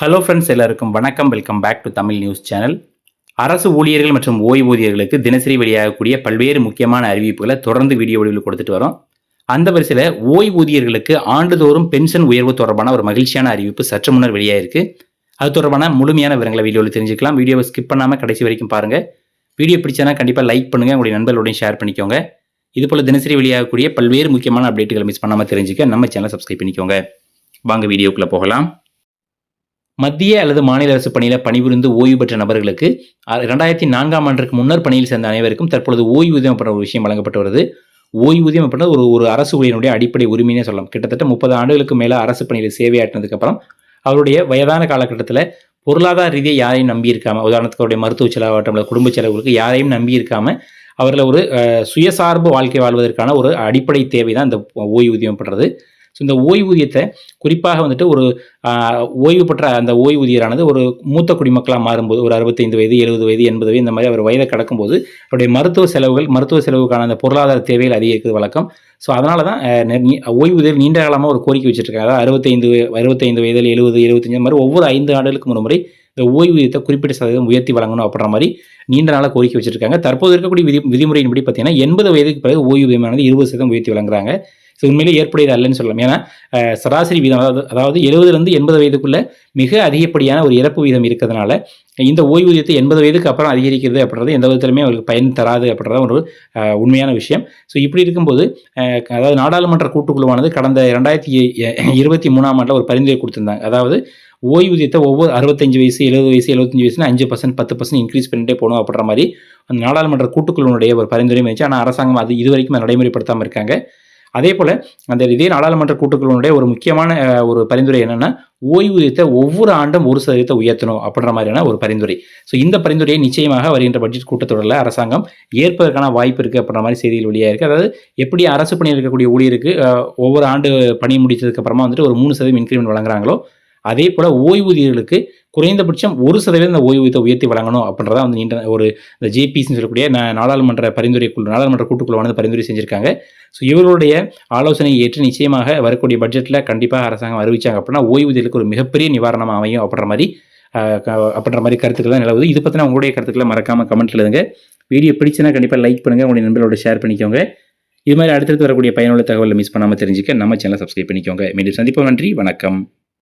Hello friends எல்லாருக்கும் வணக்கம். Welcome back to Tamil news channel அரசு ஊழியர்கள் மற்றும் ஓய்வூதியர்களுக்கு தினசரி வெளியாகக்கூடிய பல்வேறு முக்கியமான அறிவிப்புகளை தொடர்ந்து வீடியோ வடிவில் கொடுத்துட்டு வரோம். அந்த வரிசையில் ஓய்வூதியர்களுக்கு ஆண்டுதோறும் பென்ஷன் உயர்வு தொடர்பான ஒரு மகிழ்ச்சியான அறிவிப்பு சற்று முன்னர் வெளியாயிருக்கு. அது தொடர்பான முழுமையான விவரங்களை வீடியோவில் தெரிஞ்சுக்கலாம். வீடியோவை ஸ்கிப் பண்ணாமல் கடைசி வரைக்கும் பாருங்கள் வீடியோ பிடிச்சனா கண்டிப்பாக லைக் பண்ணுங்கள் உங்களுடைய நண்பர்களோடையும் ஷேர் பண்ணிக்கோங்க. இது போல் தினசரி வெளியாகக்கூடிய பல்வேறு முக்கியமான அப்டேட்டுகளை மிஸ் பண்ணாமல் தெரிஞ்சுக்க நம்ம சேனலை சப்ஸ்கிரைப் பண்ணிக்கோங்க. வாங்க வீடியோக்குள்ளே போகலாம். மத்திய அல்லது மாநில அரசு பணியில் பணிபுரிந்து ஓய்வு பெற்ற நபர்களுக்கு ரெண்டாயிரத்தி நான்காம் ஆண்டுக்கு முன்னர் பணியில் சேர்ந்த அனைவருக்கும் தற்பொழுது ஓய்வூதியம் என்ற ஒரு விஷயம் வழங்கப்பட்டு வருது. ஓய்வூதியம் அப்படின்றது ஒரு ஒரு அரசு ஊழியனுடைய அடிப்படை உரிமையினே சொல்லலாம். கிட்டத்தட்ட முப்பது ஆண்டுகளுக்கு மேலே அரசு பணியில் சேவையாட்டினதுக்கப்புறம் அவருடைய வயதான காலகட்டத்தில் பொருளாதார ரீதியாக யாரையும் நம்பி உதாரணத்துக்கு அவருடைய மருத்துவ செலவாகட்டும் அல்லது குடும்ப செலவுகளுக்கு யாரையும் நம்பி இருக்காம அவர்களை ஒரு சுயசார்பு வாழ்க்கை வாழ்வதற்கான ஒரு அடிப்படை தேவை தான் இந்த ஓய்வூதியம் பண்ணுறது ஸோ இந்த ஓய்வூதியத்தை குறிப்பாக வந்துட்டு ஒரு ஓய்வு பெற்ற அந்த ஓய்வூதியரானது ஒரு மூத்த குடிமக்களாக மாறும்போது ஒரு அறுபத்தைந்து வயது எழுபது வயது எண்பது வயது இந்த மாதிரி அவர் வயதை கடக்கும்போது அவருடைய மருத்துவ செலவுகள் மருத்துவ செலவுக்கான அந்த பொருளாதார தேவைகள் அதிகரிக்கிறது வழக்கம். ஸோ அதனால தான் ஓய்வூதியர் நீண்ட காலமாக ஒரு கோரிக்கை வச்சுருக்காங்க அதாவது அறுபத்தைந்து அறுபத்தைந்து வயதில் எழுபது எழுபத்தஞ்சு மாதிரி ஒவ்வொரு ஐந்து ஆண்டுகளுக்கு ஒரு முறை இந்த ஓய்வூதியத்தை குறிப்பிட்ட சதவீதம் உயர்த்தி வழங்கணும் அப்படின்ற மாதிரி நீண்ட நாளாக கோரிக்கை வச்சிருக்காங்க. தற்போது இருக்கக்கூடிய விதி விதிமுறையின்படி பார்த்தீங்கன்னா எண்பது வயதுக்கு பிறகு ஓய்வூதியமானது இருபது சதவீதம் உயர்த்தி வழங்குறாங்க. ஸோ உண்மையிலே ஏற்புடையது அல்லன்னு சொல்லலாம். ஏன்னா சராசரி வீதம் அதாவது அதாவது எழுபதுலேருந்து எண்பது வயதுக்குள்ள மிக அதிகப்படியான ஒரு இறப்பு வீதம் இருக்கிறதுனால இந்த ஓய்வூதியத்தை எண்பது வயதுக்கு அப்புறம் அதிகரிக்கிறது அப்படின்றது எந்த விதத்திலுமே அவருக்கு பயன் தராது அப்படின்றத ஒரு உண்மையான விஷயம். ஸோ இப்படி இருக்கும்போது அதாவது நாடாளுமன்ற கூட்டுக்குழுவானது கடந்த ரெண்டாயிரத்தி இருபத்தி மூணாம் ஆண்டில் ஒரு பரிந்துரை கொடுத்துருந்தாங்க. அதாவது ஓய்வூதியத்தை ஒவ்வொரு அறுபத்தஞ்சு வயசு எழுபது வயசு எழுபத்தஞ்சு வயசுல அஞ்சு பர்சன்ட் பத்து பர்சன்ட் இன்க்ரீஸ் பண்ணிட்டே போகணும் அப்படின்ற மாதிரி அந்த நாடாளுமன்ற கூட்டுக்குழுனுடைய ஒரு பரிந்துரை இருந்துச்சு. ஆனால் அரசாங்கம் அது இது வரைக்கும் நடைமுறைப்படுத்தாமல் இருக்காங்க. அதே போல் அந்த இதே நாடாளுமன்ற கூட்டுக்குழுவினுடைய ஒரு முக்கியமான ஒரு பரிந்துரை என்னென்னா ஓய்வூதியத்தை ஒவ்வொரு ஆண்டும் ஒரு சதவீதத்தை உயர்த்தணும் அப்படின்ற மாதிரியான ஒரு பரிந்துரை. ஸோ இந்த பரிந்துரையை நிச்சயமாக வருகின்ற பட்ஜெட் கூட்டத்தொடரில் அரசாங்கம் ஏற்பதற்கான வாய்ப்பு இருக்குது அப்படின்ற மாதிரி செய்திகள் வெளியாக இருக்குது அதாவது எப்படி அரசு பணியில் இருக்கக்கூடிய ஊழியருக்கு ஒவ்வொரு ஆண்டு பணி முடித்ததுக்கப்புறமா வந்துட்டு ஒரு மூணு சதவீதம் இன்க்ரிமெண்ட் வழங்குறாங்களோ அதே போல் ஓய்வூதியர்களுக்கு குறைந்தபட்சம் ஒரு சதவீதம் ஓய்வூதியத்தை உயர்த்தி வழங்கணும் அப்படின்றத வந்து நீண்ட ஒரு இந்த ஜேபிசின்னு சொல்லக்கூடிய நாடாளுமன்ற பரிந்துரை குழு நாடாளுமன்ற கூட்டுக்குழுவானது பரிந்துரை செஞ்சிருக்காங்க. ஸோ இவர்களுடைய ஆலோசனையை ஏற்று நிச்சயமாக வரக்கூடிய பட்ஜெட்டில் கண்டிப்பாக அரசாங்கம் அறிவிச்சாங்க அப்படின்னா ஓய்வூதியர்களுக்கு ஒரு மிகப்பெரிய நிவாரணமாக அமையும் அப்படின்ற மாதிரி அப்படின்ற மாதிரி கருத்துக்கள் தான் நிலவுது. இது பற்றின உங்களுடைய கருத்துக்களை மறக்காமல் கமெண்ட் எழுதுங்க. வீடியோ பிடிச்சுன்னா கண்டிப்பாக லைக் பண்ணுங்கள் உங்களுடைய நண்பர்களோட ஷேர் பண்ணிக்கோங்க. இது மாதிரி அடுத்தடுத்து வரக்கூடிய பயனுள்ள தகவலை மிஸ் பண்ணாமல் தெரிஞ்சுக்க நம்ம சேனலை சப்ஸ்கிரைப் பண்ணிக்கோங்க. மீண்டும் சந்திப்போம். நன்றி. வணக்கம்.